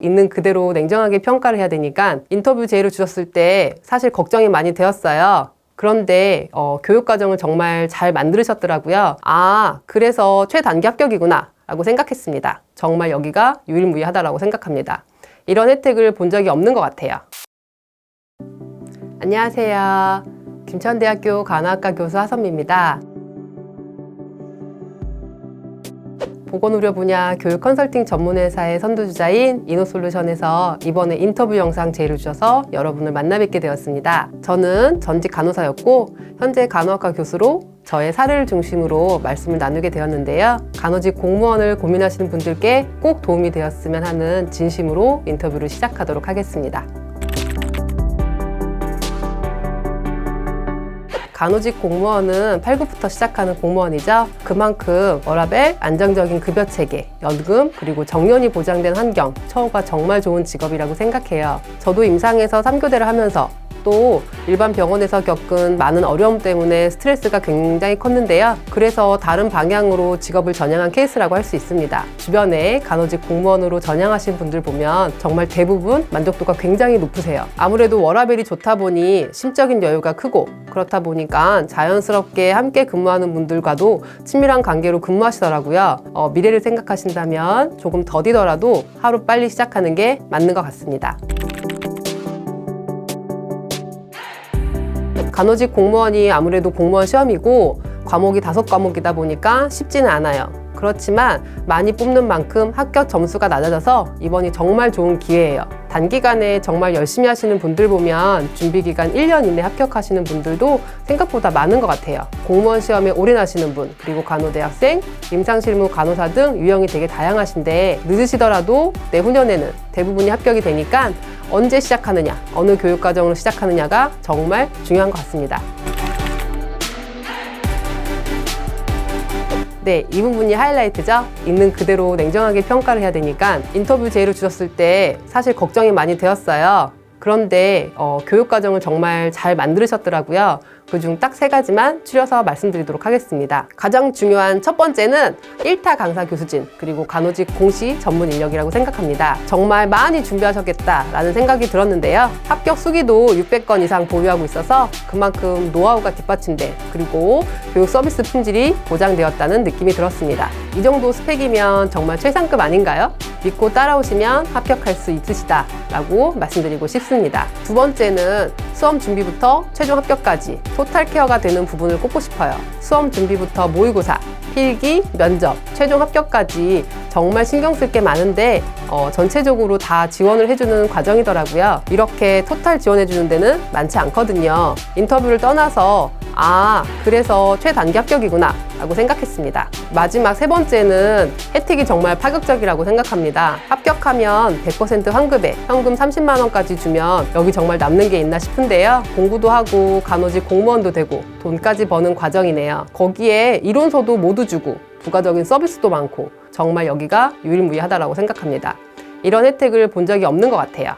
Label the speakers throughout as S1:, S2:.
S1: 있는 그대로 냉정하게 평가를 해야 되니까 인터뷰 제의를 주셨을 때 사실 걱정이 많이 되었어요. 그런데 어, 교육 과정을 정말 잘 만들으셨더라고요. 아, 그래서 최단기 합격이구나 라고 생각했습니다. 정말 여기가 유일무이하다라고 생각합니다. 이런 혜택을 본 적이 없는 것 같아요. 안녕하세요. 김천대학교 간호학과 교수 하선미입니다. 보건의료 분야 교육 컨설팅 전문회사의 선두주자인 이노솔루션에서 이번에 인터뷰 영상 제의를 주셔서 여러분을 만나 뵙게 되었습니다. 저는 전직 간호사였고 현재 간호학과 교수로 저의 사례를 중심으로 말씀을 나누게 되었는데요. 간호직 공무원을 고민하시는 분들께 꼭 도움이 되었으면 하는 진심으로 인터뷰를 시작하도록 하겠습니다. 간호직 공무원은 8급부터 시작하는 공무원이죠. 그만큼 워라벨, 안정적인 급여 체계, 연금, 그리고 정년이 보장된 환경, 처우가 정말 좋은 직업이라고 생각해요. 저도 임상에서 3교대를 하면서 또 일반 병원에서 겪은 많은 어려움 때문에 스트레스가 굉장히 컸는데요. 그래서 다른 방향으로 직업을 전향한 케이스라고 할 수 있습니다. 주변에 간호직 공무원으로 전향하신 분들 보면 정말 대부분 만족도가 굉장히 높으세요. 아무래도 워라벨이 좋다 보니 심적인 여유가 크고 그렇다 보니까 자연스럽게 함께 근무하는 분들과도 친밀한 관계로 근무하시더라고요. 어, 미래를 생각하신다면 조금 더디더라도 하루 빨리 시작하는 게 맞는 것 같습니다. 간호직 공무원이 아무래도 공무원 시험이고 과목이 다섯 과목이다 보니까 쉽지는 않아요. 그렇지만 많이 뽑는 만큼 합격 점수가 낮아져서 이번이 정말 좋은 기회예요. 단기간에 정말 열심히 하시는 분들 보면 준비 기간 1년 이내 합격하시는 분들도 생각보다 많은 것 같아요. 공무원 시험에 올인하시는 분, 그리고 간호대학생, 임상실무 간호사 등 유형이 되게 다양하신데 늦으시더라도 내후년에는 대부분이 합격이 되니까 언제 시작하느냐, 어느 교육 과정으로 시작하느냐가 정말 중요한 것 같습니다. 네, 이 부분이 하이라이트죠. 있는 그대로 냉정하게 평가를 해야 되니까 인터뷰 제의를 주셨을 때 사실 걱정이 많이 되었어요. 그런데 어, 교육 과정을 정말 잘 만들으셨더라고요. 그중 딱 세 가지만 추려서 말씀드리도록 하겠습니다. 가장 중요한 첫 번째는 1타 강사 교수진 그리고 간호직 공시 전문 인력이라고 생각합니다. 정말 많이 준비하셨겠다라는 생각이 들었는데요. 합격 수기도 600건 이상 보유하고 있어서 그만큼 노하우가 뒷받침돼 그리고 교육 서비스 품질이 보장되었다는 느낌이 들었습니다. 이 정도 스펙이면 정말 최상급 아닌가요? 믿고 따라오시면 합격할 수 있으시다 라고 말씀드리고 싶습니다. 두 번째는 수험 준비부터 최종 합격까지 토탈 케어가 되는 부분을 꼽고 싶어요. 수험 준비부터 모의고사, 필기, 면접, 최종 합격까지 정말 신경 쓸 게 많은데 어, 전체적으로 다 지원을 해주는 과정이더라고요. 이렇게 토탈 지원해주는 데는 많지 않거든요. 인터뷰를 떠나서 아, 그래서 최단기 합격이구나 라고 생각했습니다. 마지막 세 번째는 혜택이 정말 파격적이라고 생각합니다. 합격하면 100% 환급에 현금 30만 원까지 주면 여기 정말 남는 게 있나 싶은데요. 공부도 하고 간호직 공무원도 되고 돈까지 버는 과정이네요. 거기에 이론서도 모두 주고 부가적인 서비스도 많고 정말 여기가 유일무이하다라고 생각합니다. 이런 혜택을 본 적이 없는 것 같아요.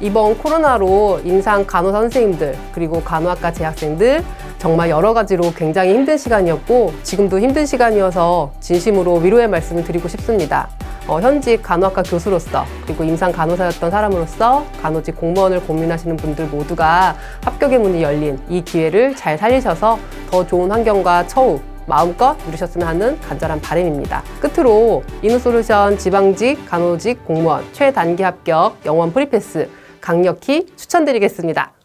S1: 이번 코로나로 임상 간호사 선생님들 그리고 간호학과 재학생들 정말 여러 가지로 굉장히 힘든 시간이었고 지금도 힘든 시간이어서 진심으로 위로의 말씀을 드리고 싶습니다. 어, 현직 간호학과 교수로서 그리고 임상 간호사였던 사람으로서 간호직 공무원을 고민하시는 분들 모두가 합격의 문이 열린 이 기회를 잘 살리셔서 더 좋은 환경과 처우 마음껏 누리셨으면 하는 간절한 바람입니다. 끝으로 이누솔루션 지방직 간호직 공무원 최단기 합격 영원 프리패스 강력히 추천드리겠습니다.